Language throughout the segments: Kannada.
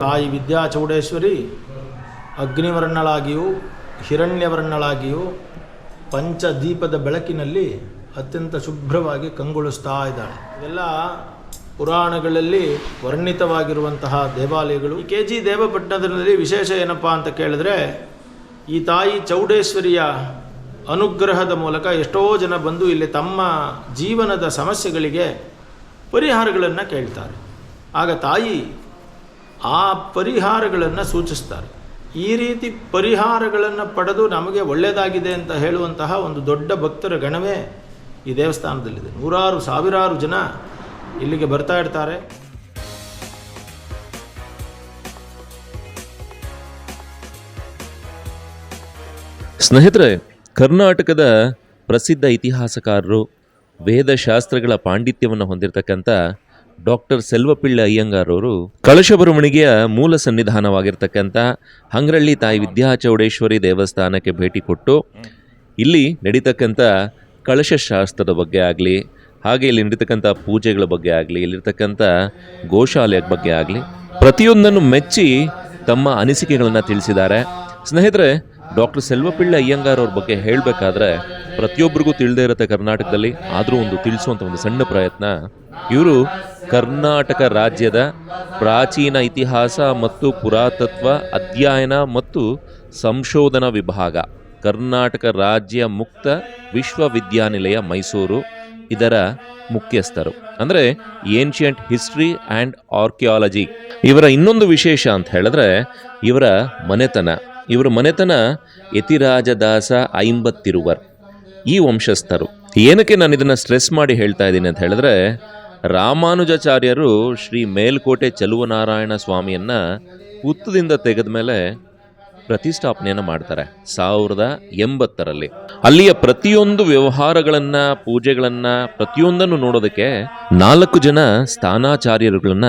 ತಾಯಿ ವಿದ್ಯಾ ಚೌಡೇಶ್ವರಿ ಅಗ್ನಿವರ್ಣಳಾಗಿಯೂ, ಹಿರಣ್ಯವರ್ಣಳಾಗಿಯೂ ಪಂಚದೀಪದ ಬೆಳಕಿನಲ್ಲಿ ಅತ್ಯಂತ ಶುಭ್ರವಾಗಿ ಕಂಗೊಳಿಸ್ತಾ ಇದ್ದಾಳೆ. ಇವೆಲ್ಲ ಪುರಾಣಗಳಲ್ಲಿ ವರ್ಣಿತವಾಗಿರುವಂತಹ ದೇವಾಲಯಗಳು. ಕೆ ಜಿ ದೇವಪಟ್ಟಣದಲ್ಲಿ ವಿಶೇಷ ಏನಪ್ಪ ಅಂತ ಕೇಳಿದ್ರೆ, ಈ ತಾಯಿ ಚೌಡೇಶ್ವರಿಯ ಅನುಗ್ರಹದ ಮೂಲಕ ಎಷ್ಟೋ ಜನ ಬಂದು ಇಲ್ಲಿ ತಮ್ಮ ಜೀವನದ ಸಮಸ್ಯೆಗಳಿಗೆ ಪರಿಹಾರಗಳನ್ನು ಕೇಳ್ತಾರೆ. ಆಗ ತಾಯಿ ಆ ಪರಿಹಾರಗಳನ್ನು ಸೂಚಿಸ್ತಾರೆ. ಈ ರೀತಿ ಪರಿಹಾರಗಳನ್ನು ಪಡೆದು ನಮಗೆ ಒಳ್ಳೆಯದಾಗಿದೆ ಅಂತ ಹೇಳುವಂತಹ ಒಂದು ದೊಡ್ಡ ಭಕ್ತರ ಗಣವೇ ಈ ದೇವಸ್ಥಾನದಲ್ಲಿದೆ. ನೂರಾರು, ಸಾವಿರಾರು ಜನ ಇಲ್ಲಿಗೆ ಬರ್ತಾ ಇರ್ತಾರೆ. ಸ್ನೇಹಿತರೆ, ಕರ್ನಾಟಕದ ಪ್ರಸಿದ್ಧ ಇತಿಹಾಸಕಾರರು ವೇದಶಾಸ್ತ್ರಗಳ ಪಾಂಡಿತ್ಯವನ್ನು ಹೊಂದಿರತಕ್ಕಂಥ ಡಾಕ್ಟರ್ ಸೆಲ್ವಪಿಳ್ಳ ಅಯ್ಯಂಗಾರ್ ಅವರು ಕಳಶಭರಮಣಿಗೆಯ ಮೂಲ ಸನ್ನಿಧಾನವಾಗಿರ್ತಕ್ಕಂಥ ಹಂಗ್ರಳ್ಳಿ ತಾಯಿ ವಿದ್ಯಾಚೌಡೇಶ್ವರಿ ದೇವಸ್ಥಾನಕ್ಕೆ ಭೇಟಿ ಕೊಟ್ಟು ಇಲ್ಲಿ ನಡೀತಕ್ಕಂಥ ಕಳಶಶಾಸ್ತ್ರದ ಬಗ್ಗೆ ಆಗಲಿ, ಹಾಗೆ ಇಲ್ಲಿ ನಡೀತಕ್ಕಂಥ ಪೂಜೆಗಳ ಬಗ್ಗೆ ಆಗಲಿ, ಇಲ್ಲಿರ್ತಕ್ಕಂಥ ಗೋಶಾಲೆಯ ಬಗ್ಗೆ ಆಗಲಿ, ಪ್ರತಿಯೊಂದನ್ನು ಮೆಚ್ಚಿ ತಮ್ಮ ಅನಿಸಿಕೆಗಳನ್ನು ತಿಳಿಸಿದ್ದಾರೆ. ಸ್ನೇಹಿತರೆ, ಡಾಕ್ಟರ್ ಸೆಲ್ವಪಿಳ್ಳ ಅಯ್ಯಂಗಾರ್ ಅವ್ರ ಬಗ್ಗೆ ಹೇಳಬೇಕಾದ್ರೆ ಪ್ರತಿಯೊಬ್ಬರಿಗೂ ತಿಳಿದೇ ಇರುತ್ತೆ ಕರ್ನಾಟಕದಲ್ಲಿ, ಆದರೂ ಒಂದು ತಿಳಿಸುವಂಥ ಒಂದು ಸಣ್ಣ ಪ್ರಯತ್ನ. ಇವರು ಕರ್ನಾಟಕ ರಾಜ್ಯದ ಪ್ರಾಚೀನ ಇತಿಹಾಸ ಮತ್ತು ಪುರಾತತ್ವ ಅಧ್ಯಯನ ಮತ್ತು ಸಂಶೋಧನಾ ವಿಭಾಗ, ಕರ್ನಾಟಕ ರಾಜ್ಯ ಮುಕ್ತ ವಿಶ್ವವಿದ್ಯಾನಿಲಯ, ಮೈಸೂರು, ಇದರ ಮುಖ್ಯಸ್ಥರು. ಅಂದರೆ ಏನ್ಷಿಯಂಟ್ ಹಿಸ್ಟ್ರಿ ಆ್ಯಂಡ್ ಆರ್ಕಿಯಾಲಜಿ ಇವರ ಇನ್ನೊಂದು ವಿಶೇಷ ಅಂತ ಹೇಳಿದ್ರೆ, ಇವರ ಮನೆತನ. ಇವರ ಮನೆತನ ಯತಿರಾಜದಾಸ ಐಂಬತ್ತಿರುವರ್, ಈ ವಂಶಸ್ಥರು. ಏನಕ್ಕೆ ನಾನು ಇದನ್ನು ಸ್ಟ್ರೆಸ್ ಮಾಡಿ ಹೇಳ್ತಾ ಇದ್ದೀನಿ ಅಂತ ಹೇಳಿದ್ರೆ ರಾಮಾನುಜಾಚಾರ್ಯರು ಶ್ರೀ ಮೇಲ್ಕೋಟೆ ಚಲುವನಾರಾಯಣ ಸ್ವಾಮಿಯನ್ನು ಹುತ್ತದಿಂದ ತೆಗೆದ ಮೇಲೆ ಪ್ರತಿಷ್ಠಾಪನೆಯನ್ನು ಮಾಡ್ತಾರೆ. ಸಾವಿರದ ಎಂಬತ್ತರಲ್ಲಿ. ಅಲ್ಲಿಯ ಪ್ರತಿಯೊಂದು ವ್ಯವಹಾರಗಳನ್ನ, ಪೂಜೆಗಳನ್ನ, ಪ್ರತಿಯೊಂದನ್ನು ನೋಡೋದಕ್ಕೆ ನಾಲ್ಕು ಜನ ಸ್ಥಾನಾಚಾರ್ಯರುಗಳನ್ನ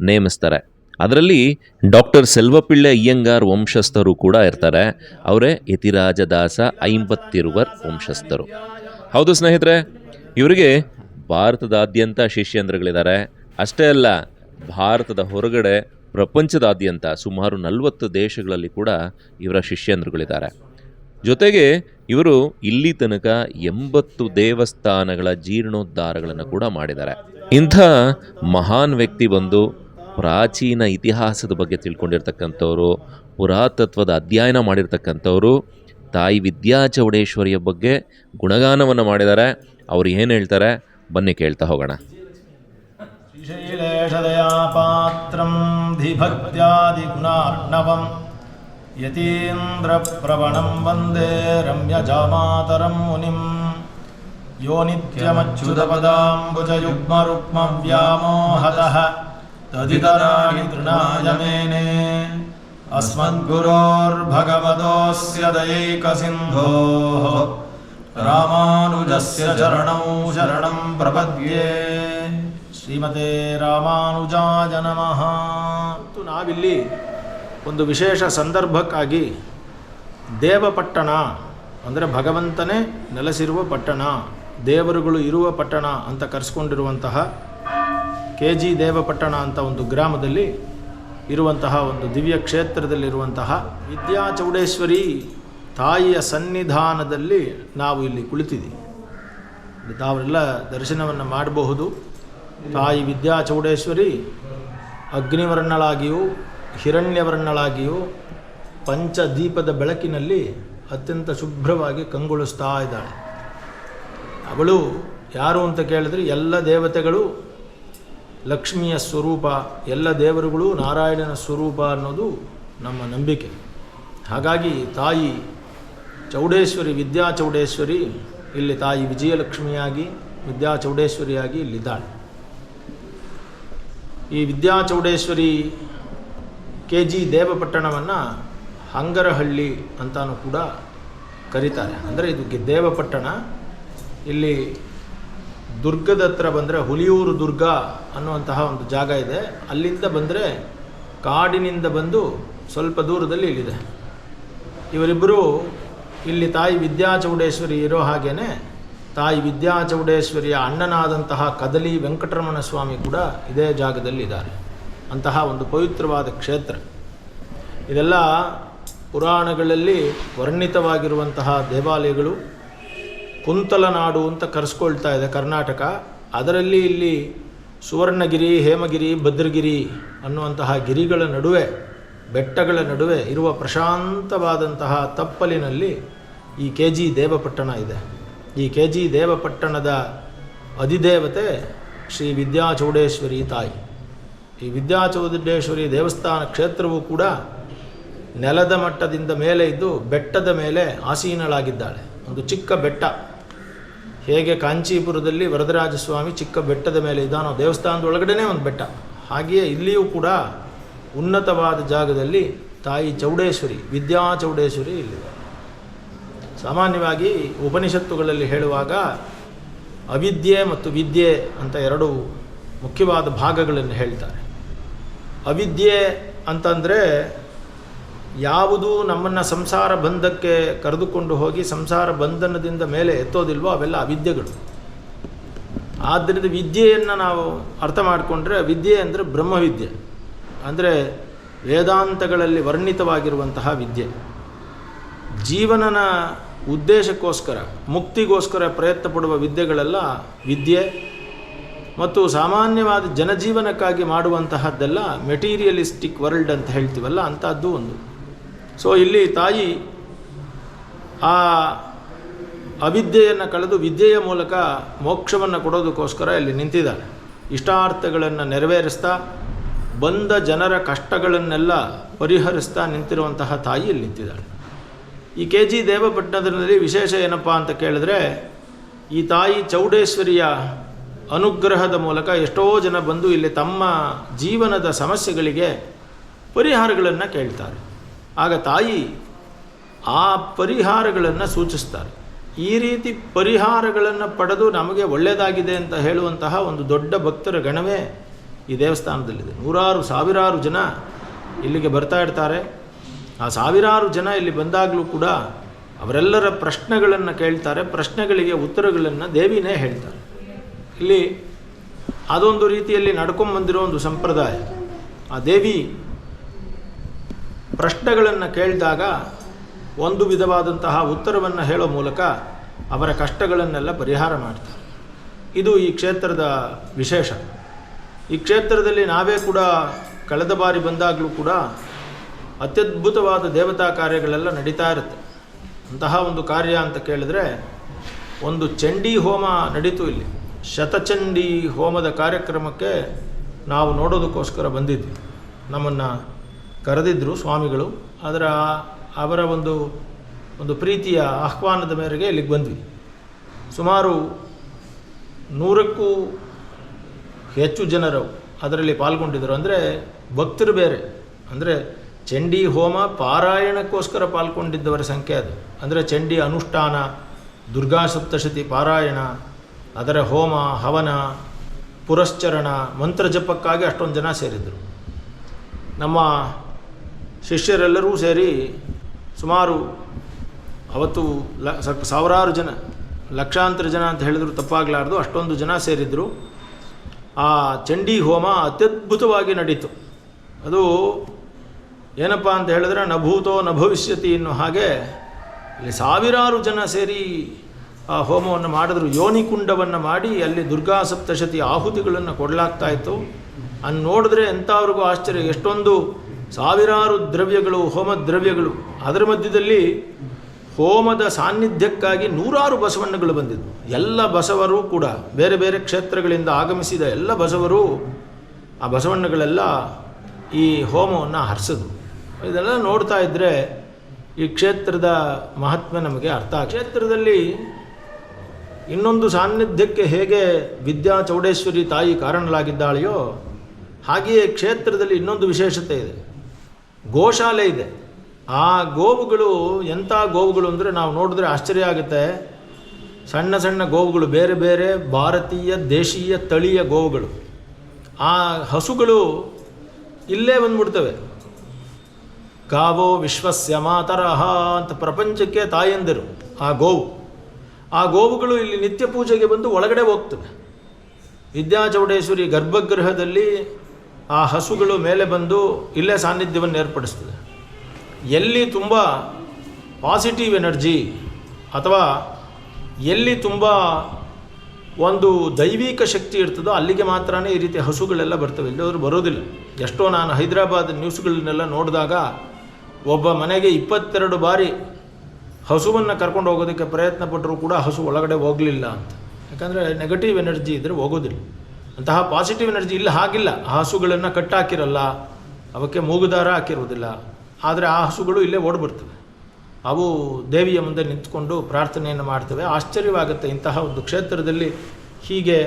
ನೇಮಿಸ್ತಾರೆ. ಅದರಲ್ಲಿ ಡಾಕ್ಟರ್ ಸೆಲ್ವಪಿಳ್ಳೆ ಅಯ್ಯಂಗಾರ್ ವಂಶಸ್ಥರು ಕೂಡ ಇರ್ತಾರೆ. ಅವರೇ ಯತಿರಾಜದಾಸ ಐಂಬತ್ತಿರುವರ್ ವಂಶಸ್ಥರು. ಹೌದು ಸ್ನೇಹಿತರೆ, ಇವರಿಗೆ ಭಾರತದಾದ್ಯಂತ ಶಿಷ್ಯಂದ್ರಗಳಿದ್ದಾರೆ. ಅಷ್ಟೇ ಅಲ್ಲ, ಭಾರತದ ಹೊರಗಡೆ ಪ್ರಪಂಚದಾದ್ಯಂತ ಸುಮಾರು ನಲವತ್ತು ದೇಶಗಳಲ್ಲಿ ಕೂಡ ಇವರ ಶಿಷ್ಯಂದ್ರಗಳಿದ್ದಾರೆ. ಜೊತೆಗೆ ಇವರು ಇಲ್ಲಿ ತನಕ ಎಂಬತ್ತು ದೇವಸ್ಥಾನಗಳ ಜೀರ್ಣೋದ್ಧಾರಗಳನ್ನು ಕೂಡ ಮಾಡಿದ್ದಾರೆ. ಇಂಥ ಮಹಾನ್ ವ್ಯಕ್ತಿ ಬಂದು ಪ್ರಾಚೀನ ಇತಿಹಾಸದ ಬಗ್ಗೆ ತಿಳ್ಕೊಂಡಿರ್ತಕ್ಕಂಥವ್ರು, ಪುರಾತತ್ವದ ಅಧ್ಯಯನ ಮಾಡಿರ್ತಕ್ಕಂಥವ್ರು, ತಾಯಿ ವಿದ್ಯಾ ಚೌಡೇಶ್ವರಿಯ ಬಗ್ಗೆ ಗುಣಗಾನವನ್ನು ಮಾಡಿದ್ದಾರೆ. ಅವ್ರು ಏನು ಹೇಳ್ತಾರೆ? ಬನ್ನಿ ಕೇಳ್ತಾ ಹೋಗೋಣ ಶ್ರೀಶೈಲೇಶದಯಾ ಪಾತ್ರಂ ಧಿಭಕ್ತ್ಯಾದಿಗುಣಾರ್ಣವಂ ಯತೀಂದ್ರಪ್ರವಣಂ ವಂದೇ ರಮ್ಯಜಾಮಾತರಂ ಮುನಿಂ ಯೋ ನಿತ್ಯಮಚ್ಯುತಪದಾಂಬುಜಯುಗ್ಮರುಕ್ಮವ್ಯಾಮೋಹತಃ ತದಿತರಾಣಿ ತೃಣಾಯ ಮೇನೆ अस्मद्गुरोर्भगवतोऽस्य दयैकसिन्धोः रामानुजस्य चरणौ शरणं प्रपद्ये ಶ್ರೀಮತೆ ರಾಮಾನುಜಾಯ ನಮಃ ಮತ್ತು ನಾವಿಲ್ಲಿ ಒಂದು ವಿಶೇಷ ಸಂದರ್ಭಕ್ಕಾಗಿ ದೇವಪಟ್ಟಣ ಅಂದರೆ ಭಗವಂತನೇ ನೆಲೆಸಿರುವ ಪಟ್ಟಣ ದೇವರುಗಳು ಇರುವ ಪಟ್ಟಣ ಅಂತ ಕರೆಸ್ಕೊಂಡಿರುವಂತಹ ಕೆ ಜಿ ದೇವಪಟ್ಟಣ ಅಂತ ಒಂದು ಗ್ರಾಮದಲ್ಲಿ ಇರುವಂತಹ ಒಂದು ದಿವ್ಯ ಕ್ಷೇತ್ರದಲ್ಲಿರುವಂತಹ ವಿದ್ಯಾಚೌಡೇಶ್ವರಿ ತಾಯಿಯ ಸನ್ನಿಧಾನದಲ್ಲಿ ನಾವು ಇಲ್ಲಿ ಕುಳಿತಿದ್ದೀವಿ. ತಾವರೆಲ್ಲ ದರ್ಶನವನ್ನು ಮಾಡಬಹುದು. ತಾಯಿ ವಿದ್ಯಾ ಚೌಡೇಶ್ವರಿ ಅಗ್ನಿವರ್ಣಳಾಗಿಯೂ, ಹಿರಣ್ಯವರ್ಣಳಾಗಿಯೂ, ಪಂಚದೀಪದ ಬೆಳಕಿನಲ್ಲಿ ಅತ್ಯಂತ ಶುಭ್ರವಾಗಿ ಕಂಗೊಳಿಸ್ತಾ ಇದ್ದಾಳೆ. ಅವಳು ಯಾರು ಅಂತ ಕೇಳಿದ್ರೆ ಎಲ್ಲ ದೇವತೆಗಳು, ಲಕ್ಷ್ಮಿಯ ಸ್ವರೂಪ, ಎಲ್ಲ ದೇವರುಗಳು ನಾರಾಯಣನ ಸ್ವರೂಪ ಅನ್ನೋದು ನಮ್ಮ ನಂಬಿಕೆ. ಹಾಗಾಗಿ ತಾಯಿ ಚೌಡೇಶ್ವರಿ ವಿದ್ಯಾ ಚೌಡೇಶ್ವರಿ ಇಲ್ಲಿ ತಾಯಿ ವಿಜಯಲಕ್ಷ್ಮಿಯಾಗಿ, ವಿದ್ಯಾ ಚೌಡೇಶ್ವರಿಯಾಗಿ ಇಲ್ಲಿದ್ದಾಳೆ. ಈ ವಿದ್ಯಾ ಚೌಡೇಶ್ವರಿ ಕೆ ಜಿ ದೇವಪಟ್ಟಣವನ್ನು ಹಂಗರಹಳ್ಳಿ ಅಂತಾನು ಕೂಡ ಕರೀತಾರೆ. ಅಂದರೆ ಇದು ದೇವಪಟ್ಟಣ. ಇಲ್ಲಿ ದುರ್ಗದ ಹತ್ರ ಬಂದರೆ ಹುಲಿಯೂರು ದುರ್ಗ ಅನ್ನುವಂತಹ ಒಂದು ಜಾಗ ಇದೆ. ಅಲ್ಲಿಂದ ಬಂದರೆ ಕಾಡಿನಿಂದ ಬಂದು ಸ್ವಲ್ಪ ದೂರದಲ್ಲಿ ಇಲ್ಲಿದೆ. ಇವರಿಬ್ಬರು ಇಲ್ಲಿ ತಾಯಿ ವಿದ್ಯಾಚೌಡೇಶ್ವರಿ ಇರೋ ಹಾಗೇನೆ ತಾಯಿ ವಿದ್ಯಾಚೌಡೇಶ್ವರಿಯ ಅಣ್ಣನಾದಂತಹ ಕದಲಿ ವೆಂಕಟರಮಣ ಸ್ವಾಮಿ ಕೂಡ ಇದೇ ಜಾಗದಲ್ಲಿ ಇದ್ದಾರೆ ಅಂತಹ ಒಂದು ಪವಿತ್ರವಾದ ಕ್ಷೇತ್ರ. ಇದೆಲ್ಲ ಪುರಾಣಗಳಲ್ಲಿ ವರ್ಣಿತವಾಗಿರುವಂತಹ ದೇವಾಲಯಗಳು. ಕುಂತಲನಾಡು ಅಂತ ಕರೆಸ್ಕೊಳ್ತಾ ಇದೆ ಕರ್ನಾಟಕ. ಅದರಲ್ಲಿ ಇಲ್ಲಿ ಸುವರ್ಣಗಿರಿ, ಹೇಮಗಿರಿ, ಭದ್ರಗಿರಿ ಅನ್ನುವಂತಹ ಗಿರಿಗಳ ನಡುವೆ ಬೆಟ್ಟಗಳ ನಡುವೆ ಇರುವ ಪ್ರಶಾಂತವಾದಂತಹ ತಪ್ಪಲಿನಲ್ಲಿ ಈ ಕೆ ಜಿ ದೇವಪಟ್ಟಣ ಇದೆ. ಈ ಕೆ ಜಿ ದೇವಪಟ್ಟಣದ ಅಧಿದೇವತೆ ಶ್ರೀ ವಿದ್ಯಾಚೌಡೇಶ್ವರಿ ತಾಯಿ. ಈ ವಿದ್ಯಾಚೌಡೇಶ್ವರಿ ದೇವಸ್ಥಾನ ಕ್ಷೇತ್ರವು ಕೂಡ ನೆಲದ ಮಟ್ಟದಿಂದ ಮೇಲೆ ಇದ್ದು ಬೆಟ್ಟದ ಮೇಲೆ ಆಸೀನಳಾಗಿದ್ದಾಳೆ. ಒಂದು ಚಿಕ್ಕ ಬೆಟ್ಟ. ಹೇಗೆ ಕಾಂಚೀಪುರದಲ್ಲಿ ವರದರಾಜ ಸ್ವಾಮಿ ಚಿಕ್ಕ ಬೆಟ್ಟದ ಮೇಲೆ ಇದ್ದಾನೋ ದೇವಸ್ಥಾನದ ಒಳಗಡೆನೇ ಒಂದು ಬೆಟ್ಟ. ಹಾಗೆಯೇ ಇಲ್ಲಿಯೂ ಕೂಡ ಉನ್ನತವಾದ ಜಾಗದಲ್ಲಿ ತಾಯಿ ಚೌಡೇಶ್ವರಿ, ವಿದ್ಯಾ ಚೌಡೇಶ್ವರಿ ಇಲ್ಲಿದೆ. ಸಾಮಾನ್ಯವಾಗಿ ಉಪನಿಷತ್ತುಗಳಲ್ಲಿ ಹೇಳುವಾಗ ಅವಿದ್ಯೆ ಮತ್ತು ವಿದ್ಯೆ ಅಂತ ಎರಡು ಮುಖ್ಯವಾದ ಭಾಗಗಳನ್ನು ಹೇಳ್ತಾರೆ. ಅವಿದ್ಯೆ ಅಂತಂದರೆ ಯಾವುದು ನಮ್ಮನ್ನು ಸಂಸಾರ ಬಂಧಕ್ಕೆ ಕರೆದುಕೊಂಡು ಹೋಗಿ ಸಂಸಾರ ಬಂಧನದಿಂದ ಮೇಲೆ ಎತ್ತೋದಿಲ್ವೋ ಅವೆಲ್ಲ ಅವಿದ್ಯೆಗಳು. ಆದ್ದರಿಂದ ವಿದ್ಯೆಯನ್ನು ನಾವು ಅರ್ಥ ಮಾಡಿಕೊಂಡ್ರೆ ವಿದ್ಯೆ ಅಂದರೆ ಬ್ರಹ್ಮವಿದ್ಯೆ. ಅಂದರೆ ವೇದಾಂತಗಳಲ್ಲಿ ವರ್ಣಿತವಾಗಿರುವಂತಹ ವಿದ್ಯೆ. ಜೀವನನ ಉದ್ದೇಶಕ್ಕೋಸ್ಕರ, ಮುಕ್ತಿಗೋಸ್ಕರ ಪ್ರಯತ್ನ ಪಡುವ ವಿದ್ಯೆಗಳೆಲ್ಲ ವಿದ್ಯೆ ಮತ್ತು ಸಾಮಾನ್ಯವಾದ ಜನಜೀವನಕ್ಕಾಗಿ ಮಾಡುವಂತಹದ್ದೆಲ್ಲ ಮೆಟೀರಿಯಲಿಸ್ಟಿಕ್ ವರ್ಲ್ಡ್ ಅಂತ ಹೇಳ್ತೀವಲ್ಲ ಅಂಥದ್ದು ಒಂದು. ಸೊ, ಇಲ್ಲಿ ತಾಯಿ ಆ ಅವಿದ್ಯೆಯನ್ನು ಕಳೆದು ವಿದ್ಯೆಯ ಮೂಲಕ ಮೋಕ್ಷವನ್ನು ಕೊಡೋದಕ್ಕೋಸ್ಕರ ಇಲ್ಲಿ ನಿಂತಿದ್ದಾಳೆ. ಇಷ್ಟಾರ್ಥಗಳನ್ನು ನೆರವೇರಿಸ್ತಾ ಬಂದ ಜನರ ಕಷ್ಟಗಳನ್ನೆಲ್ಲ ಪರಿಹರಿಸ್ತಾ ನಿಂತಿರುವಂತಹ ತಾಯಿ ಇಲ್ಲಿ ನಿಂತಿದ್ದಾಳೆ. ಈ ಕೆ ಜಿ ದೇವಪಟ್ಟಣದಲ್ಲಿ ವಿಶೇಷ ಏನಪ್ಪ ಅಂತ ಕೇಳಿದ್ರೆ, ಈ ತಾಯಿ ಚೌಡೇಶ್ವರಿಯ ಅನುಗ್ರಹದ ಮೂಲಕ ಎಷ್ಟೋ ಜನ ಬಂದು ಇಲ್ಲಿ ತಮ್ಮ ಜೀವನದ ಸಮಸ್ಯೆಗಳಿಗೆ ಪರಿಹಾರಗಳನ್ನು ಕೇಳ್ತಾರೆ. ಆಗ ತಾಯಿ ಆ ಪರಿಹಾರಗಳನ್ನು ಸೂಚಿಸ್ತಾರೆ. ಈ ರೀತಿ ಪರಿಹಾರಗಳನ್ನು ಪಡೆದು ನಮಗೆ ಒಳ್ಳೆಯದಾಗಿದೆ ಅಂತ ಹೇಳುವಂತಹ ಒಂದು ದೊಡ್ಡ ಭಕ್ತರ ಗಣವೇ ಈ ದೇವಸ್ಥಾನದಲ್ಲಿದೆ. ನೂರಾರು, ಸಾವಿರಾರು ಜನ ಇಲ್ಲಿಗೆ ಬರ್ತಾ ಇರ್ತಾರೆ. ಆ ಸಾವಿರಾರು ಜನ ಇಲ್ಲಿ ಬಂದಾಗಲೂ ಕೂಡ ಅವರೆಲ್ಲರ ಪ್ರಶ್ನೆಗಳನ್ನು ಕೇಳ್ತಾರೆ, ಪ್ರಶ್ನೆಗಳಿಗೆ ಉತ್ತರಗಳನ್ನು ದೇವಿನೇ ಹೇಳ್ತಾರೆ. ಇಲ್ಲಿ ಅದೊಂದು ರೀತಿಯಲ್ಲಿ ನಡ್ಕೊಂಬಂದಿರೋ ಒಂದು ಸಂಪ್ರದಾಯ. ಆ ದೇವಿ ಪ್ರಶ್ನೆಗಳನ್ನು ಕೇಳಿದಾಗ ಒಂದು ವಿಧವಾದಂತಹ ಉತ್ತರವನ್ನು ಹೇಳೋ ಮೂಲಕ ಅವರ ಕಷ್ಟಗಳನ್ನೆಲ್ಲ ಪರಿಹಾರ ಮಾಡ್ತಾರೆ. ಇದು ಈ ಕ್ಷೇತ್ರದ ವಿಶೇಷ. ಈ ಕ್ಷೇತ್ರದಲ್ಲಿ ನಾವೇ ಕೂಡ ಕಳೆದ ಬಾರಿ ಬಂದಾಗಲೂ ಕೂಡ ಅತ್ಯದ್ಭುತವಾದ ದೇವತಾ ಕಾರ್ಯಗಳೆಲ್ಲ ನಡೀತಾ ಇರುತ್ತೆ. ಅಂತಹ ಒಂದು ಕಾರ್ಯ ಅಂತ ಕೇಳಿದ್ರೆ ಒಂದು ಚಂಡಿ ಹೋಮ ನಡೀತು ಇಲ್ಲಿ. ಶತಚಂಡಿ ಹೋಮದ ಕಾರ್ಯಕ್ರಮಕ್ಕೆ ನಾವು ನೋಡೋದಕ್ಕೋಸ್ಕರ ಬಂದಿದ್ವಿ. ನಮ್ಮನ್ನು ಕರೆದಿದ್ದರು ಸ್ವಾಮಿಗಳು. ಅದರ ಅವರ ಒಂದು ಒಂದು ಪ್ರೀತಿಯ ಆಹ್ವಾನದ ಮೇರೆಗೆ ಇಲ್ಲಿಗೆ ಬಂದ್ವಿ. ಸುಮಾರು ನೂರಕ್ಕೂ ಹೆಚ್ಚು ಜನರು ಅದರಲ್ಲಿ ಪಾಲ್ಗೊಂಡಿದ್ದರು. ಅಂದರೆ ಭಕ್ತರು ಬೇರೆ. ಅಂದರೆ ಚಂಡಿ ಹೋಮ ಪಾರಾಯಣಕ್ಕೋಸ್ಕರ ಪಾಲ್ಗೊಂಡಿದ್ದವರ ಸಂಖ್ಯೆ ಅದು. ಅಂದರೆ ಚಂಡಿ ಅನುಷ್ಠಾನ, ದುರ್ಗಾ ಸಪ್ತಶತಿ ಪಾರಾಯಣ, ಅದರ ಹೋಮ, ಹವನ, ಪುರಶ್ಚರಣ, ಮಂತ್ರ ಜಪಕ್ಕಾಗಿ ಅಷ್ಟೊಂದು ಜನ ಸೇರಿದ್ದರು ನಮ್ಮ ಶಿಷ್ಯರೆಲ್ಲರೂ ಸೇರಿ ಸುಮಾರು ಅವತ್ತು ಲ ಸಾವಿರಾರು ಜನ, ಲಕ್ಷಾಂತರ ಜನ ಅಂತ ಹೇಳಿದ್ರು ತಪ್ಪಾಗಲಾರ್ದು, ಅಷ್ಟೊಂದು ಜನ ಸೇರಿದ್ದರು ಆ ಚಂಡಿ ಹೋಮ ಅತ್ಯದ್ಭುತವಾಗಿ ನಡೀತು. ಅದು ಏನಪ್ಪ ಅಂತ ಹೇಳಿದ್ರೆ, ನ ಭೂತೋ ನ ಭವಿಷ್ಯತಿ ಅನ್ನೋ ಹಾಗೆ ಇಲ್ಲಿ ಸಾವಿರಾರು ಜನ ಸೇರಿ ಆ ಹೋಮವನ್ನು ಮಾಡಿದ್ರು. ಯೋನಿಕುಂಡವನ್ನು ಮಾಡಿ ಅಲ್ಲಿ ದುರ್ಗಾ ಸಪ್ತಶತಿ ಆಹುತಿಗಳನ್ನು ಕೊಡಲಾಗ್ತಾ ಇತ್ತು. ಅನ್ನು ನೋಡಿದ್ರೆ ಎಂಥವ್ರಿಗೂ ಆಶ್ಚರ್ಯ. ಎಷ್ಟೊಂದು ಸಾವಿರಾರು ದ್ರವ್ಯಗಳು, ಹೋಮ ದ್ರವ್ಯಗಳು. ಅದರ ಮಧ್ಯದಲ್ಲಿ ಹೋಮದ ಸಾನ್ನಿಧ್ಯಕ್ಕಾಗಿ ನೂರಾರು ಬಸವಣ್ಣಗಳು ಬಂದಿದ್ದವು ಎಲ್ಲ ಬಸವರು ಕೂಡ ಬೇರೆ ಬೇರೆ ಕ್ಷೇತ್ರಗಳಿಂದ ಆಗಮಿಸಿದ ಎಲ್ಲ ಬಸವರು ಆ ಬಸವಣ್ಣಗಳೆಲ್ಲ ಈ ಹೋಮವನ್ನು ಹರಿಸಿದ್ರು. ಇದೆಲ್ಲ ನೋಡ್ತಾ ಇದ್ದರೆ ಈ ಕ್ಷೇತ್ರದ ಮಹತ್ವ ನಮಗೆ ಅರ್ಥ ಕ್ಷೇತ್ರದಲ್ಲಿ ಇನ್ನೊಂದು ಸಾನ್ನಿಧ್ಯಕ್ಕೆ ಹೇಗೆ ವಿದ್ಯಾ ಚೌಡೇಶ್ವರಿ ತಾಯಿ ಕಾರಣಲಾಗಿದ್ದಾಳೆಯೋ ಹಾಗೆಯೇ ಕ್ಷೇತ್ರದಲ್ಲಿ ಇನ್ನೊಂದು ವಿಶೇಷತೆ ಇದೆ. ಗೋಶಾಲೆ ಇದೆ. ಆ ಗೋವುಗಳು, ಎಂಥ ಗೋವುಗಳು ಅಂದರೆ ನಾವು ನೋಡಿದ್ರೆ ಆಶ್ಚರ್ಯ ಆಗುತ್ತೆ. ಸಣ್ಣ ಸಣ್ಣ ಗೋವುಗಳು, ಬೇರೆ ಬೇರೆ ಭಾರತೀಯ, ದೇಶೀಯ, ತಳಿಯ ಗೋವುಗಳು. ಆ ಹಸುಗಳು ಇಲ್ಲೇ ಬಂದ್ಬಿಡ್ತವೆ. ಗಾವೋ ವಿಶ್ವಸ್ಯ ಮಾತರಹ ಅಂತ ಪ್ರಪಂಚಕ್ಕೆ ತಾಯಂದಿರು ಆ ಗೋವು. ಆ ಗೋವುಗಳು ಇಲ್ಲಿ ನಿತ್ಯ ಪೂಜೆಗೆ ಬಂದು ಒಳಗಡೆ ಹೋಗ್ತವೆ. ವಿದ್ಯಾಚೌಡೇಶ್ವರಿ ಗರ್ಭಗೃಹದಲ್ಲಿ ಆ ಹಸುಗಳು ಮೇಲೆ ಬಂದು ಇಲ್ಲೇ ಸಾನ್ನಿಧ್ಯವನ್ನು ಏರ್ಪಡಿಸ್ತದೆ ಎಲ್ಲಿ ತುಂಬ ಪಾಸಿಟಿವ್ ಎನರ್ಜಿ ಅಥವಾ ಎಲ್ಲಿ ತುಂಬ ಒಂದು ದೈವಿಕ ಶಕ್ತಿ ಇರ್ತದೋ ಅಲ್ಲಿಗೆ ಮಾತ್ರ ಈ ರೀತಿ ಹಸುಗಳೆಲ್ಲ ಬರ್ತವೆ. ಇಲ್ಲದ್ರು ಬರೋದಿಲ್ಲ. ಎಷ್ಟೋ ನಾನು ಹೈದರಾಬಾದ್ ನ್ಯೂಸ್ಗಳನ್ನೆಲ್ಲ ನೋಡಿದಾಗ ಒಬ್ಬ ಮನೆಗೆ ಇಪ್ಪತ್ತೆರಡು ಬಾರಿ ಹಸುವನ್ನು ಕರ್ಕೊಂಡು ಹೋಗೋದಕ್ಕೆ ಪ್ರಯತ್ನ ಪಟ್ಟರೂ ಕೂಡ ಹಸು ಒಳಗಡೆ ಹೋಗಲಿಲ್ಲ ಅಂತ. ಯಾಕಂದರೆ ನೆಗೆಟಿವ್ ಎನರ್ಜಿ ಇದ್ದರೆ ಹೋಗೋದಿಲ್ಲ. ಅಂತಹ ಪಾಸಿಟಿವ್ ಎನರ್ಜಿ ಇಲ್ಲ, ಹಾಗಿಲ್ಲ. ಆ ಹಸುಗಳನ್ನು ಕಟ್ಟಾಕಿರಲ್ಲ. ಅವಕ್ಕೆ ಮೂಗುದಾರ ಹಾಕಿರುವುದಿಲ್ಲ. ಆದರೆ ಆ ಹಸುಗಳು ಇಲ್ಲೇ ಓಡ್ಬಿಡ್ತವೆ. ಅವು ದೇವಿಯ ಮುಂದೆ ನಿಂತ್ಕೊಂಡು ಪ್ರಾರ್ಥನೆಯನ್ನು ಮಾಡ್ತವೆ. ಆಶ್ಚರ್ಯವಾಗುತ್ತೆ ಇಂತಹ ಒಂದು ಕ್ಷೇತ್ರದಲ್ಲಿ ಹೀಗೆ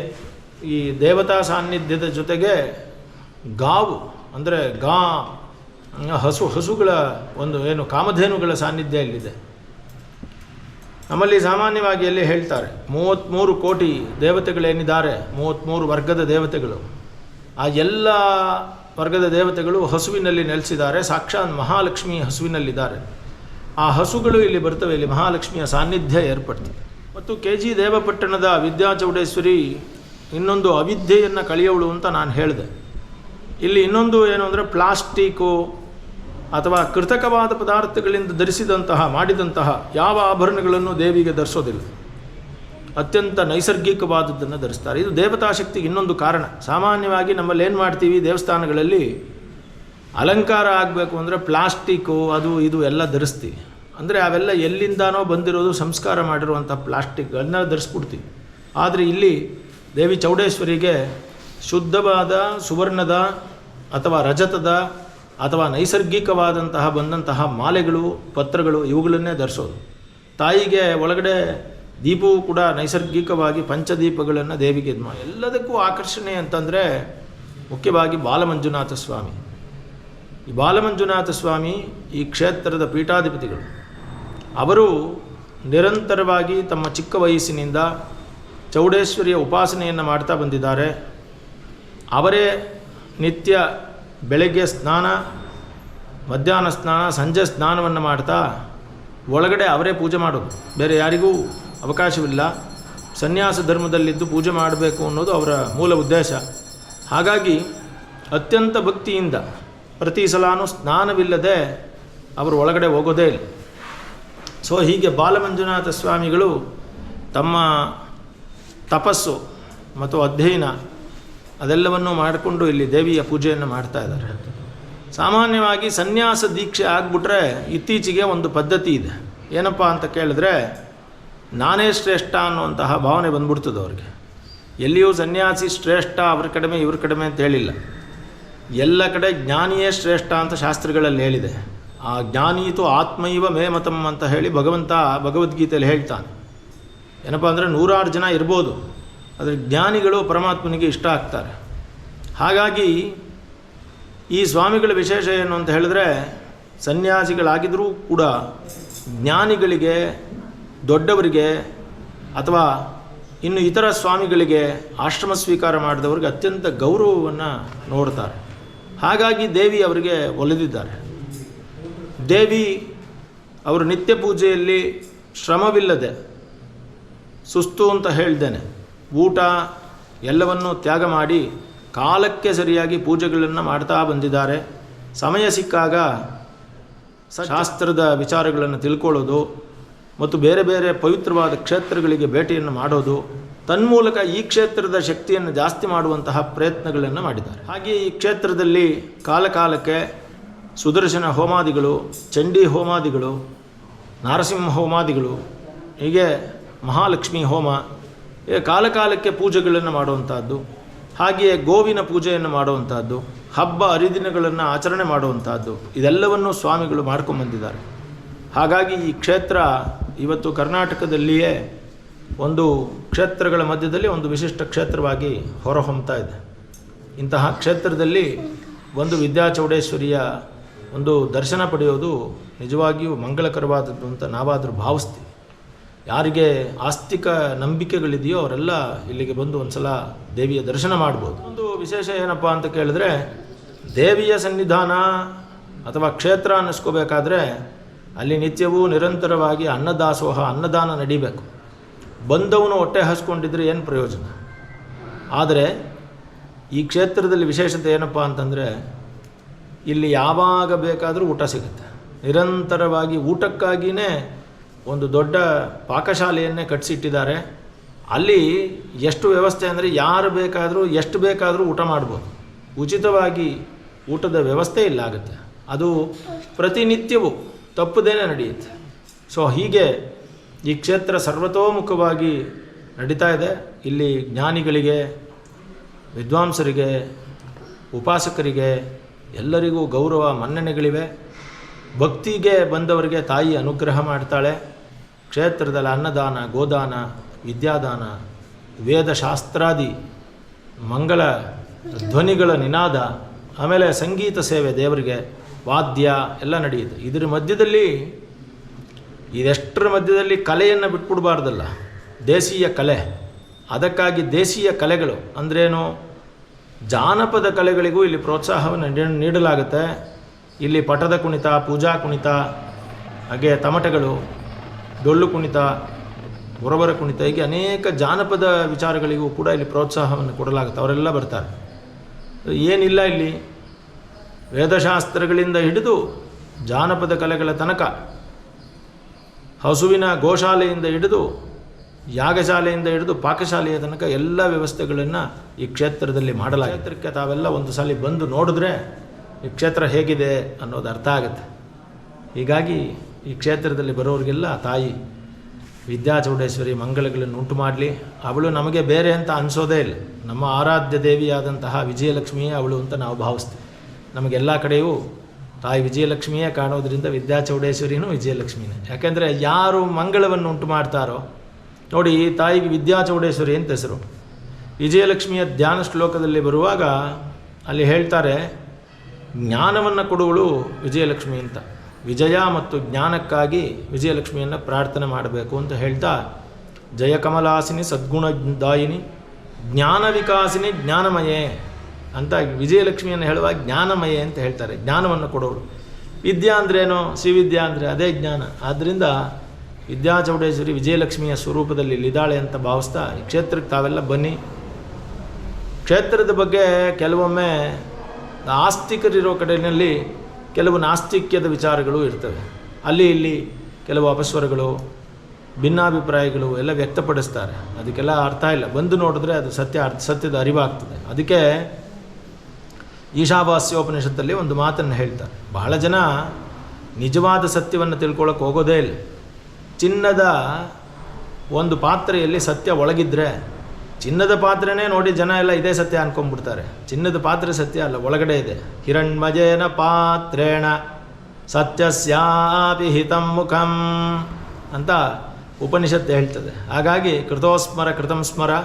ಈ ದೇವತಾ ಸಾನ್ನಿಧ್ಯದ ಜೊತೆಗೆ ಗಾವು, ಅಂದರೆ ಗಾ, ಹಸು, ಹಸುಗಳ ಒಂದು ಏನು ಕಾಮಧೇನುಗಳ ಸಾನ್ನಿಧ್ಯ ಇಲ್ಲಿದೆ. ನಮ್ಮಲ್ಲಿ ಸಾಮಾನ್ಯವಾಗಿ ಎಲ್ಲಿ ಹೇಳ್ತಾರೆ ಮೂವತ್ತ್ಮೂರು ಕೋಟಿ ದೇವತೆಗಳೇನಿದ್ದಾರೆ ಮೂವತ್ತ್ಮೂರು ವರ್ಗದ ದೇವತೆಗಳು, ಆ ಎಲ್ಲ ವರ್ಗದ ದೇವತೆಗಳು ಹಸುವಿನಲ್ಲಿ ನೆಲೆಸಿದ್ದಾರೆ. ಸಾಕ್ಷಾತ್ ಮಹಾಲಕ್ಷ್ಮಿ ಹಸುವಿನಲ್ಲಿದ್ದಾರೆ. ಆ ಹಸುಗಳು ಇಲ್ಲಿ ಬರ್ತವೆ ಇಲ್ಲಿ ಮಹಾಲಕ್ಷ್ಮಿಯ ಸಾನ್ನಿಧ್ಯ ಏರ್ಪಡ್ತದೆ. ಮತ್ತು ಕೆ ಜಿ ದೇವಪಟ್ಟಣದ ವಿದ್ಯಾಚೌಡೇಶ್ವರಿ ಇನ್ನೊಂದು ಅವಿದ್ಯೆಯನ್ನು ಕಳೆಯವಳು ಅಂತ ನಾನು ಹೇಳಿದೆ. ಇಲ್ಲಿ ಇನ್ನೊಂದು ಏನು ಅಂದರೆ ಪ್ಲಾಸ್ಟಿಕು ಅಥವಾ ಕೃತಕವಾದ ಪದಾರ್ಥಗಳಿಂದ ಧರಿಸಿದಂತಹ, ಮಾಡಿದಂತಹ ಯಾವ ಆಭರಣಗಳನ್ನು ದೇವಿಗೆ ಧರಿಸೋದಿಲ್ಲ. ಅತ್ಯಂತ ನೈಸರ್ಗಿಕವಾದದ್ದನ್ನು ಧರಿಸ್ತಾರೆ. ಇದು ದೇವತಾ ಶಕ್ತಿಗೆ ಇನ್ನೊಂದು ಕಾರಣ. ಸಾಮಾನ್ಯವಾಗಿ ನಮ್ಮಲ್ಲಿ ಏನು ಮಾಡ್ತೀವಿ? ದೇವಸ್ಥಾನಗಳಲ್ಲಿ ಅಲಂಕಾರ ಆಗಬೇಕು ಅಂದರೆ ಪ್ಲಾಸ್ಟಿಕ್ಕು ಅದು ಇದು ಎಲ್ಲ ಧರಿಸ್ತೀವಿ. ಅಂದರೆ ಅವೆಲ್ಲ ಎಲ್ಲಿಂದಾನೋ ಬಂದಿರೋದು ಸಂಸ್ಕಾರ ಮಾಡಿರುವಂಥ ಪ್ಲಾಸ್ಟಿಕ್ ಅದನ್ನ ಧರಿಸ್ಬಿಡ್ತೀವಿ. ಆದರೆ ಇಲ್ಲಿ ದೇವಿ ಚೌಡೇಶ್ವರಿಗೆ ಶುದ್ಧವಾದ, ಸುವರ್ಣದ ಅಥವಾ ರಜತದ ಅಥವಾ ನೈಸರ್ಗಿಕವಾದಂತಹ ಬಂದಂತಹ ಮಾಲೆಗಳು, ಪತ್ರಗಳು ಇವುಗಳನ್ನೇ ಧರಿಸೋದು. ತಾಯಿಗೆ ಒಳಗಡೆ ದೀಪವು ಕೂಡ ನೈಸರ್ಗಿಕವಾಗಿ ಪಂಚದೀಪಗಳನ್ನು ದೇವಿಗೆ ಇದು ಎಲ್ಲದಕ್ಕೂ ಆಕರ್ಷಣೆ ಅಂತಂದರೆ ಮುಖ್ಯವಾಗಿ ಬಾಲಮಂಜುನಾಥ ಸ್ವಾಮಿ. ಈ ಬಾಲಮಂಜುನಾಥ ಸ್ವಾಮಿ ಈ ಕ್ಷೇತ್ರದ ಪೀಠಾಧಿಪತಿಗಳು. ಅವರು ನಿರಂತರವಾಗಿ ತಮ್ಮ ಚಿಕ್ಕ ವಯಸ್ಸಿನಿಂದ ಚೌಡೇಶ್ವರಿಯ ಉಪಾಸನೆಯನ್ನು ಮಾಡ್ತಾ ಬಂದಿದ್ದಾರೆ. ಅವರೇ ನಿತ್ಯ ಬೆಳಗ್ಗೆ ಸ್ನಾನ, ಮಧ್ಯಾಹ್ನ ಸ್ನಾನ, ಸಂಜೆ ಸ್ನಾನವನ್ನು ಮಾಡ್ತಾ ಒಳಗಡೆ ಅವರೇ ಪೂಜೆ ಮಾಡೋದು. ಬೇರೆ ಯಾರಿಗೂ ಅವಕಾಶವಿಲ್ಲ. ಸನ್ಯಾಸ ಧರ್ಮದಲ್ಲಿದ್ದು ಪೂಜೆ ಮಾಡಬೇಕು ಅನ್ನೋದು ಅವರ ಮೂಲ ಉದ್ದೇಶ. ಹಾಗಾಗಿ ಅತ್ಯಂತ ಭಕ್ತಿಯಿಂದ ಪ್ರತಿ ಸಲಾನೂ ಸ್ನಾನವಿಲ್ಲದೆ ಅವರು ಒಳಗಡೆ ಹೋಗೋದೇ ಇಲ್ಲ. ಸೊ ಹೀಗೆ ಬಾಲಮಂಜುನಾಥ ಸ್ವಾಮಿಗಳು ತಮ್ಮ ತಪಸ್ಸು ಮತ್ತು ಅಧ್ಯಯನ ಅದೆಲ್ಲವನ್ನು ಮಾಡಿಕೊಂಡು ಇಲ್ಲಿ ದೇವಿಯ ಪೂಜೆಯನ್ನು ಮಾಡ್ತಾ ಇದ್ದಾರೆ. ಸಾಮಾನ್ಯವಾಗಿ ಸನ್ಯಾಸ ದೀಕ್ಷೆ ಆಗಿಬಿಟ್ರೆ ಇತ್ತೀಚೆಗೆ ಒಂದು ಪದ್ಧತಿ ಇದೆ. ಏನಪ್ಪ ಅಂತ ಕೇಳಿದ್ರೆ ನಾನೇ ಶ್ರೇಷ್ಠ ಅನ್ನುವಂತಹ ಭಾವನೆ ಬಂದ್ಬಿಡ್ತದೆ ಅವ್ರಿಗೆ. ಎಲ್ಲಿಯೂ ಸನ್ಯಾಸಿ ಶ್ರೇಷ್ಠ, ಅವ್ರ ಕಡಿಮೆ, ಇವ್ರ ಕಡಿಮೆ ಅಂತ ಹೇಳಿಲ್ಲ. ಎಲ್ಲ ಕಡೆ ಜ್ಞಾನಿಯೇ ಶ್ರೇಷ್ಠ ಅಂತ ಶಾಸ್ತ್ರಗಳಲ್ಲಿ ಹೇಳಿದೆ. ಆ ಜ್ಞಾನೀತು ಆತ್ಮೈವ ಮೇಮತಂ ಅಂತ ಹೇಳಿ ಭಗವಂತ ಭಗವದ್ಗೀತೆಯಲ್ಲಿ ಹೇಳ್ತಾನೆ. ಏನಪ್ಪ ಅಂದರೆ ನೂರಾರು ಜನ ಇರ್ಬೋದು. ಆದರೆ ಜ್ಞಾನಿಗಳು ಪರಮಾತ್ಮನಿಗೆ ಇಷ್ಟ ಆಗ್ತಾರೆ. ಹಾಗಾಗಿ ಈ ಸ್ವಾಮಿಗಳ ವಿಶೇಷ ಏನು ಅಂತ ಹೇಳಿದ್ರೆ ಸನ್ಯಾಸಿಗಳಾಗಿದ್ದರೂ ಕೂಡ ಜ್ಞಾನಿಗಳಿಗೆ ದೊಡ್ಡವರಿಗೆ ಅಥವಾ ಇನ್ನು ಇತರ ಸ್ವಾಮಿಗಳಿಗೆ ಆಶ್ರಮ ಸ್ವೀಕಾರ ಮಾಡಿದವರಿಗೆ ಅತ್ಯಂತ ಗೌರವವನ್ನು ನೋಡ್ತಾರೆ. ಹಾಗಾಗಿ ದೇವಿ ಅವರಿಗೆ ಒಲಿದಿದ್ದಾರೆ. ದೇವಿ ಅವರು ನಿತ್ಯ ಪೂಜೆಯಲ್ಲಿ ಶ್ರಮವಿಲ್ಲದೆ ಸುಸ್ತು ಅಂತ ಹೇಳ್ದೇನೆ ಊಟ ಎಲ್ಲವನ್ನೂ ತ್ಯಾಗ ಮಾಡಿ ಕಾಲಕ್ಕೆ ಸರಿಯಾಗಿ ಪೂಜೆಗಳನ್ನು ಮಾಡ್ತಾ ಬಂದಿದ್ದಾರೆ. ಸಮಯ ಸಿಕ್ಕಾಗ ಶಾಸ್ತ್ರದ ವಿಚಾರಗಳನ್ನು ತಿಳ್ಕೊಳ್ಳೋದು ಮತ್ತು ಬೇರೆ ಬೇರೆ ಪವಿತ್ರವಾದ ಕ್ಷೇತ್ರಗಳಿಗೆ ಭೇಟಿಯನ್ನು ಮಾಡೋದು, ತನ್ಮೂಲಕ ಈ ಕ್ಷೇತ್ರದ ಶಕ್ತಿಯನ್ನು ಜಾಸ್ತಿ ಮಾಡುವಂತಹ ಪ್ರಯತ್ನಗಳನ್ನು ಮಾಡಿದ್ದಾರೆ. ಹಾಗೆ ಈ ಕ್ಷೇತ್ರದಲ್ಲಿ ಕಾಲಕಾಲಕ್ಕೆ ಸುದರ್ಶನ ಹೋಮಾದಿಗಳು, ಚಂಡಿ ಹೋಮಾದಿಗಳು, ನಾರಸಿಂಹ ಹೋಮಾದಿಗಳು, ಹೀಗೆ ಮಹಾಲಕ್ಷ್ಮಿ ಹೋಮ ಕಾಲಕಾಲಕ್ಕೆ ಪೂಜೆಗಳನ್ನು ಮಾಡುವಂಥದ್ದು, ಹಾಗೆಯೇ ಗೋವಿನ ಪೂಜೆಯನ್ನು ಮಾಡುವಂಥದ್ದು, ಹಬ್ಬ ಹರಿದಿನಗಳನ್ನು ಆಚರಣೆ ಮಾಡುವಂಥದ್ದು, ಇದೆಲ್ಲವನ್ನೂ ಸ್ವಾಮಿಗಳು ಮಾಡ್ಕೊಂಬಂದಿದ್ದಾರೆ. ಹಾಗಾಗಿ ಈ ಕ್ಷೇತ್ರ ಇವತ್ತು ಕರ್ನಾಟಕದಲ್ಲಿಯೇ ಒಂದು ಕ್ಷೇತ್ರಗಳ ಮಧ್ಯದಲ್ಲಿ ಒಂದು ವಿಶಿಷ್ಟ ಕ್ಷೇತ್ರವಾಗಿ ಹೊರಹೊಮ್ತಾ ಇದೆ. ಇಂತಹ ಕ್ಷೇತ್ರದಲ್ಲಿ ಒಂದು ವಿದ್ಯಾಚೌಡೇಶ್ವರಿಯ ಒಂದು ದರ್ಶನ ಪಡೆಯೋದು ನಿಜವಾಗಿಯೂ ಮಂಗಳಕರವಾದದ್ದು ಅಂತ ನಾವಾದರೂ ಭಾವಿಸ್ತೀವಿ. ಯಾರಿಗೆ ಆಸ್ತಿಕ ನಂಬಿಕೆಗಳಿದೆಯೋ ಅವರೆಲ್ಲ ಇಲ್ಲಿಗೆ ಬಂದು ಒಂದು ಸಲ ದೇವಿಯ ದರ್ಶನ ಮಾಡ್ಬೋದು. ಒಂದು ವಿಶೇಷ ಏನಪ್ಪ ಅಂತ ಕೇಳಿದ್ರೆ ದೇವಿಯ ಸನ್ನಿಧಾನ ಅಥವಾ ಕ್ಷೇತ್ರ ಅನ್ನಿಸ್ಕೋಬೇಕಾದ್ರೆ ಅಲ್ಲಿ ನಿತ್ಯವೂ ನಿರಂತರವಾಗಿ ಅನ್ನದಾಸೋಹ, ಅನ್ನದಾನ ನಡಿಬೇಕು. ಬಂದವನು ಹೊಟ್ಟೆ ಹಸ್ಕೊಂಡಿದ್ರೆ ಏನು ಪ್ರಯೋಜನ? ಆದರೆ ಈ ಕ್ಷೇತ್ರದಲ್ಲಿ ವಿಶೇಷತೆ ಏನಪ್ಪ ಅಂತಂದರೆ, ಇಲ್ಲಿ ಯಾವಾಗ ಬೇಕಾದರೂ ಊಟ ಸಿಗುತ್ತೆ. ನಿರಂತರವಾಗಿ ಊಟಕ್ಕಾಗಿಯೇ ಒಂದು ದೊಡ್ಡ ಪಾಕಶಾಲೆಯನ್ನೇ ಕಟ್ಟಿಸಿಟ್ಟಿದ್ದಾರೆ ಅಲ್ಲಿ ಎಷ್ಟು ವ್ಯವಸ್ಥೆ ಅಂದರೆ ಯಾರು ಬೇಕಾದರೂ, ಎಷ್ಟು ಬೇಕಾದರೂ ಊಟ ಮಾಡ್ಬೋದು. ಉಚಿತವಾಗಿ ಊಟದ ವ್ಯವಸ್ಥೆ ಇಲ್ಲಾಗುತ್ತೆ ಅದು ಪ್ರತಿನಿತ್ಯವೂ ತಪ್ಪದೇನೆ ನಡೆಯುತ್ತೆ. ಸೊ ಹೀಗೆ ಈ ಕ್ಷೇತ್ರ ಸರ್ವತೋಮುಖವಾಗಿ ನಡೀತಾ ಇದೆ. ಇಲ್ಲಿ ಜ್ಞಾನಿಗಳಿಗೆ, ವಿದ್ವಾಂಸರಿಗೆ, ಉಪಾಸಕರಿಗೆ ಎಲ್ಲರಿಗೂ ಗೌರವ, ಮನ್ನಣೆಗಳಿವೆ. ಭಕ್ತಿಗೆ ಬಂದವರಿಗೆ ತಾಯಿ ಅನುಗ್ರಹ ಮಾಡ್ತಾಳೆ. ಕ್ಷೇತ್ರದಲ್ಲಿ ಅನ್ನದಾನ, ಗೋದಾನ, ವಿದ್ಯಾದಾನ, ವೇದಶಾಸ್ತ್ರಾದಿ, ಮಂಗಳ ಧ್ವನಿಗಳ ನಿನಾದ, ಆಮೇಲೆ ಸಂಗೀತ ಸೇವೆ ದೇವರಿಗೆ ವಾದ್ಯ ಎಲ್ಲ ನಡೆಯುತ್ತೆ. ಇದರ ಮಧ್ಯದಲ್ಲಿ, ಇದೆಷ್ಟರ ಮಧ್ಯದಲ್ಲಿ ಕಲೆಯನ್ನು ಬಿಟ್ಬಿಡ್ಬಾರ್ದಲ್ಲ. ದೇಶೀಯ ಕಲೆ. ಅದಕ್ಕಾಗಿ ದೇಶೀಯ ಕಲೆಗಳು, ಅಂದ್ರೇನು? ಜಾನಪದ ಕಲೆಗಳಿಗೂ ಇಲ್ಲಿ ಪ್ರೋತ್ಸಾಹವನ್ನು ನೀಡ- ನೀಡಲಾಗುತ್ತೆ. ಇಲ್ಲಿ ಪಟದ ಕುಣಿತ, ಪೂಜಾ ಕುಣಿತ, ಹಾಗೆ ತಮಟೆಗಳು, ಡೊಳ್ಳು ಕುಣಿತ ಹೊರಬರ ಕುಣಿತ, ಹೀಗೆ ಅನೇಕ ಜಾನಪದ ವಿಚಾರಗಳಿಗೂ ಕೂಡ ಇಲ್ಲಿ ಪ್ರೋತ್ಸಾಹವನ್ನು ಕೊಡಲಾಗುತ್ತೆ. ಅವರೆಲ್ಲ ಬರ್ತಾರೆ. ಏನಿಲ್ಲ ಇಲ್ಲಿ. ವೇದಶಾಸ್ತ್ರಗಳಿಂದ ಹಿಡಿದು ಜಾನಪದ ಕಲೆಗಳ ತನಕ, ಹಸುವಿನ ಗೋಶಾಲೆಯಿಂದ ಹಿಡಿದು, ಯಾಗಶಾಲೆಯಿಂದ ಹಿಡಿದು ಪಾಕಶಾಲೆಯ ತನಕ ಎಲ್ಲ ವ್ಯವಸ್ಥೆಗಳನ್ನು ಈ ಕ್ಷೇತ್ರದಲ್ಲಿ ಮಾಡಲಾಗಿದೆ. ಕ್ಷೇತ್ರಕ್ಕೆ ತಾವೆಲ್ಲ ಒಂದು ಸಲ ಬಂದು ನೋಡಿದ್ರೆ ಈ ಕ್ಷೇತ್ರ ಹೇಗಿದೆ ಅನ್ನೋದು ಅರ್ಥ ಆಗುತ್ತೆ. ಹೀಗಾಗಿ ಈ ಕ್ಷೇತ್ರದಲ್ಲಿ ಬರೋರಿಗೆಲ್ಲ ತಾಯಿ ವಿದ್ಯಾಚೌಡೇಶ್ವರಿ ಮಂಗಳಗಳನ್ನು ಉಂಟು ಮಾಡಲಿ. ಅವಳು ನಮಗೆ ಬೇರೆ ಅಂತ ಅನಿಸೋದೇ ಇಲ್ಲ. ನಮ್ಮ ಆರಾಧ್ಯ ದೇವಿಯಾದಂತಹ ವಿಜಯಲಕ್ಷ್ಮಿಯೇ ಅವಳು ಅಂತ ನಾವು ಭಾವಿಸ್ತೀವಿ. ನಮಗೆಲ್ಲ ಕಡೆಯೂ ತಾಯಿ ವಿಜಯಲಕ್ಷ್ಮಿಯೇ ಕಾಣೋದ್ರಿಂದ ವಿದ್ಯಾಚೌಡೇಶ್ವರಿನೂ ವಿಜಯಲಕ್ಷ್ಮಿನೇ. ಯಾಕೆಂದರೆ ಯಾರು ಮಂಗಳವನ್ನು ಉಂಟು ಮಾಡ್ತಾರೋ, ನೋಡಿ ತಾಯಿಗೆ ತಾಯಿಗೆ ವಿದ್ಯಾಚೌಡೇಶ್ವರಿ ಅಂತ ಹೆಸರು. ವಿಜಯಲಕ್ಷ್ಮಿಯ ಧ್ಯಾನ ಶ್ಲೋಕದಲ್ಲಿ ಬರುವಾಗ ಅಲ್ಲಿ ಹೇಳ್ತಾರೆ, ಜ್ಞಾನವನ್ನು ಕೊಡುವಳು ವಿಜಯಲಕ್ಷ್ಮಿ ಅಂತ. ವಿಜಯ ಮತ್ತು ಜ್ಞಾನಕ್ಕಾಗಿ ವಿಜಯಲಕ್ಷ್ಮಿಯನ್ನು ಪ್ರಾರ್ಥನೆ ಮಾಡಬೇಕು ಅಂತ ಹೇಳ್ತಾ ಜಯಕಮಲಾಸಿನಿ ಸದ್ಗುಣದಾಯಿನಿ, ಜ್ಞಾನ ವಿಕಾಸಿನಿ ಜ್ಞಾನಮಯೇ. ಅಂತ ವಿಜಯಲಕ್ಷ್ಮಿಯನ್ನು ಹೇಳುವಾಗ ಜ್ಞಾನಮಯ ಅಂತ ಹೇಳ್ತಾರೆ. ಜ್ಞಾನವನ್ನು ಕೊಡೋಳು ವಿದ್ಯಾ ಅಂದ್ರೇನು? ಶ್ರೀವಿದ್ಯಾ ಅಂದರೆ ಅದೇ ಜ್ಞಾನ. ಆದ್ದರಿಂದ ವಿದ್ಯಾ ಚೌಡೇಶ್ವರಿ ವಿಜಯಲಕ್ಷ್ಮಿಯ ಸ್ವರೂಪದಲ್ಲಿ ಲಿದಾಳೆ ಅಂತ ಭಾವಿಸ್ತಾ ಕ್ಷೇತ್ರಕ್ಕೆ ತಾವೆಲ್ಲ ಬನ್ನಿ. ಕ್ಷೇತ್ರದ ಬಗ್ಗೆ ಕೆಲವೊಮ್ಮೆ ಆಸ್ತಿಕರಿರೋ ಕಡೆಯಲ್ಲಿ ಕೆಲವು ನಾಸ್ತಿಕ್ಯದ ವಿಚಾರಗಳು ಇರ್ತವೆ. ಅಲ್ಲಿ ಇಲ್ಲಿ ಕೆಲವು ಅಪಸ್ವರಗಳು, ಭಿನ್ನಾಭಿಪ್ರಾಯಗಳು ಎಲ್ಲ ವ್ಯಕ್ತಪಡಿಸ್ತಾರೆ. ಅದಕ್ಕೆಲ್ಲ ಅರ್ಥ ಇಲ್ಲ. ಬಂದು ನೋಡಿದ್ರೆ ಅದು ಸತ್ಯ, ಅರ್ಥ, ಸತ್ಯದ ಅರಿವಾಗ್ತದೆ. ಅದಕ್ಕೆ ಈಶಾವಾಸ್ಯೋಪನಿಷತ್ತಲ್ಲಿ ಒಂದು ಮಾತನ್ನು ಹೇಳ್ತಾರೆ. ಬಹಳ ಜನ ನಿಜವಾದ ಸತ್ಯವನ್ನು ತಿಳ್ಕೊಳ್ಳೋಕೆ ಹೋಗೋದೇ ಇಲ್ಲ. ಚಿನ್ನದ ಒಂದು ಪಾತ್ರೆಯಲ್ಲಿ ಸತ್ಯ ಒಳಗಿದ್ರೆ, ಚಿನ್ನದ ಪಾತ್ರೆನೇ ನೋಡಿ ಜನ ಎಲ್ಲ ಇದೇ ಸತ್ಯ ಅನ್ಕೊಂಡ್ಬಿಡ್ತಾರೆ. ಚಿನ್ನದ ಪಾತ್ರೆ ಸತ್ಯ ಅಲ್ಲ, ಒಳಗಡೆ ಇದೆ. ಹಿರಣ್ಮಜೇನ ಪಾತ್ರೇಣ ಸತ್ಯ ಹಿತಂ ಮುಖಂ ಅಂತ ಉಪನಿಷತ್ತು ಹೇಳ್ತದೆ. ಹಾಗಾಗಿ ಕೃತೋಸ್ಮರ ಕೃತಂ ಸ್ಮರ,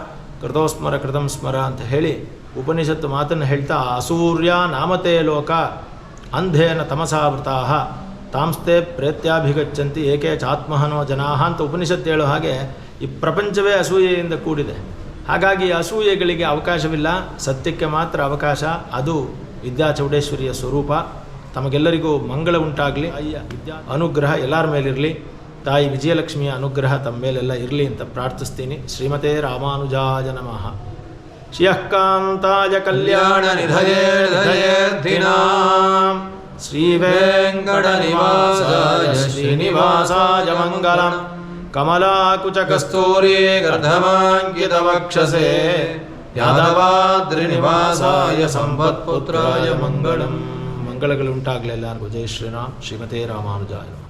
ಕೃತೋಸ್ಮರ ಕೃತಂ ಸ್ಮರ ಅಂತ ಹೇಳಿ ಉಪನಿಷತ್ತು ಮಾತನ್ನು ಹೇಳ್ತಾ, ಅಸೂರ್ಯ ನಾಮತೆ ಲೋಕ, ಅಂಧೇನ ತಮಸಾವೃತಾ ತಾಂಸ್ತೆ ಪ್ರೇತ್ಯಾಭಿಗಚ್ಚಂತಿ ಏಕೆ ಚಾತ್ಮಹನೋ ಜನಾಹ ಅಂತ ಉಪನಿಷತ್ತು ಹೇಳೋ ಹಾಗೆ ಈ ಪ್ರಪಂಚವೇ ಅಸೂಯೆಯಿಂದ ಕೂಡಿದೆ. ಹಾಗಾಗಿ ಅಸೂಯೆಗಳಿಗೆ ಅವಕಾಶವಿಲ್ಲ, ಸತ್ಯಕ್ಕೆ ಮಾತ್ರ ಅವಕಾಶ, ಅದು ವಿದ್ಯಾ ಚೌಡೇಶ್ವರಿಯ ಸ್ವರೂಪ. ತಮಗೆಲ್ಲರಿಗೂ ಮಂಗಳ ಉಂಟಾಗಲಿ. ಅಯ್ಯ, ವಿದ್ಯಾ, ಅನುಗ್ರಹ ಎಲ್ಲರ ಮೇಲಿರಲಿ. ತಾಯಿ ವಿಜಯಲಕ್ಷ್ಮಿಯ ಅನುಗ್ರಹ ತಮ್ಮ ಮೇಲೆಲ್ಲ ಇರಲಿ ಅಂತ ಪ್ರಾರ್ಥಿಸ್ತೀನಿ. ಶ್ರೀಮತೇ ರಾಮಾನುಜಾಜ ನಮಃ. ಶ್ರಿಯಃ ಕಾಂತಾಯ ಕಲ್ಯಾಣ ನಿಧಯೇ ನಿಧಯೇರ್ಧಿನಾಂ ಶ್ರೀವೇಂಕಟನಿವಾಸಾಯ ಶ್ರೀನಿವಾಸಾಯ ಮಂಗಲಂ ಕಮಲಾಕುಚಕಸ್ತೂರಿ ಗರ್ಧಮಾಂಕಿತವಕ್ಷಸೆ ಯಾದವಾದ್ರಿನಿವಾಸಾಯ ಸಂಪತ್ಪುತ್ರಾಯ ಮಂಗಳಂ ಮಂಗಳಗಳುಂಟಾಗಲಿ ಎಲ್ಲರಿಗೂ ಜೈ ಶ್ರೀರಾಮ್ ಶ್ರೀಮತೆ ರಾಮಾನುಜಾಯ ನಮಃ